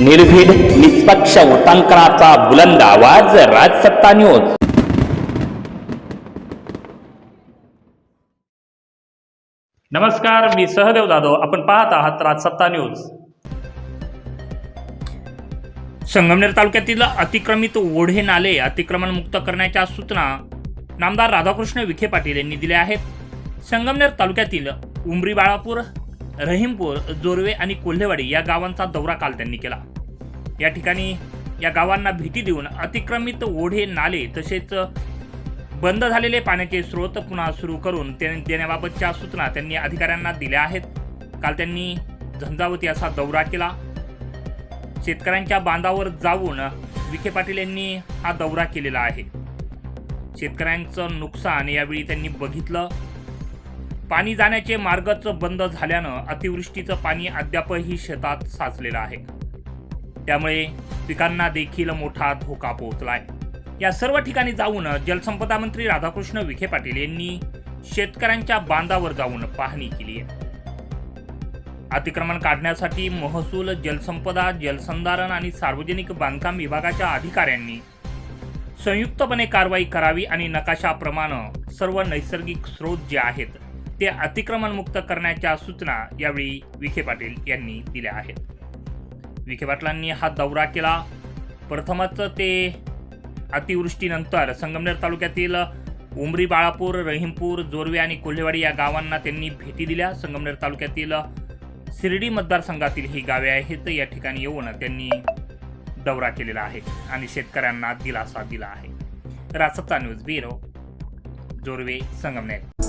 निर्भीड निष्पक्ष उटांकनाचा बुलंद आवाज राजसत्ता न्यूज. नमस्कार मी सहदेव जाधव. आपण पाहत आहात राजसत्ता न्यूज. संगमनेर तालुक्यातील अतिक्रमित ओढे नाले अतिक्रमण मुक्त करण्याच्या सूचना नामदार राधाकृष्ण विखे पाटील यांनी दिल्या आहेत. संगमनेर तालुक्यातील उमरी बाळापूर रहीमपूर जोरवे आणि कोल्हेवाडी या गावांचा दौरा काल त्यांनी केला. या ठिकाणी या गावांना भेटी देऊन अतिक्रमित ओढे नाले तसेच बंद झालेले पाण्याचे स्रोत पुन्हा सुरू करून ते देण्याबाबतच्या सूचना त्यांनी अधिकाऱ्यांना दिल्या आहेत. काल त्यांनी झंझावती असा दौरा केला. शेतकऱ्यांच्या बांधावर जाऊन विखे पाटील यांनी हा दौरा केलेला आहे. शेतकऱ्यांचं नुकसान यावेळी त्यांनी बघितलं. पाणी जाण्याचे मार्गच बंद झाल्यानं अतिवृष्टीचं पाणी अद्यापही शेतात साचलेलं आहे. त्यामुळे पिकांना देखील मोठा धोका पोहोचलाय. या सर्व ठिकाणी जाऊन जलसंपदा मंत्री राधाकृष्ण विखे पाटील यांनी शेतकऱ्यांच्या बांधावर जाऊन पाहणी केली आहे. अतिक्रमण काढण्यासाठी महसूल जलसंपदा जलसंधारण आणि सार्वजनिक बांधकाम विभागाच्या अधिकाऱ्यांनी संयुक्तपणे कारवाई करावी आणि नकाशाप्रमाणे सर्व नैसर्गिक स्रोत जे आहेत ते अतिक्रमणमुक्त करण्याच्या सूचना यावेळी विखे पाटील यांनी दिल्या आहेत. विखे पाटलांनी हा दौरा केला. प्रथमच ते अतिवृष्टीनंतर संगमनेर तालुक्यातील उमरी बाळापूर रहीमपूर जोरवे आणि कोल्हेवाडी या गावांना त्यांनी भेटी दिल्या. संगमनेर तालुक्यातील शिर्डी मतदारसंघातील ही गावे आहेत. या ठिकाणी येऊन त्यांनी दौरा केलेला आहे आणि शेतकऱ्यांना दिलासा दिला आहे. रासचा news bureau Jorve Sangamner.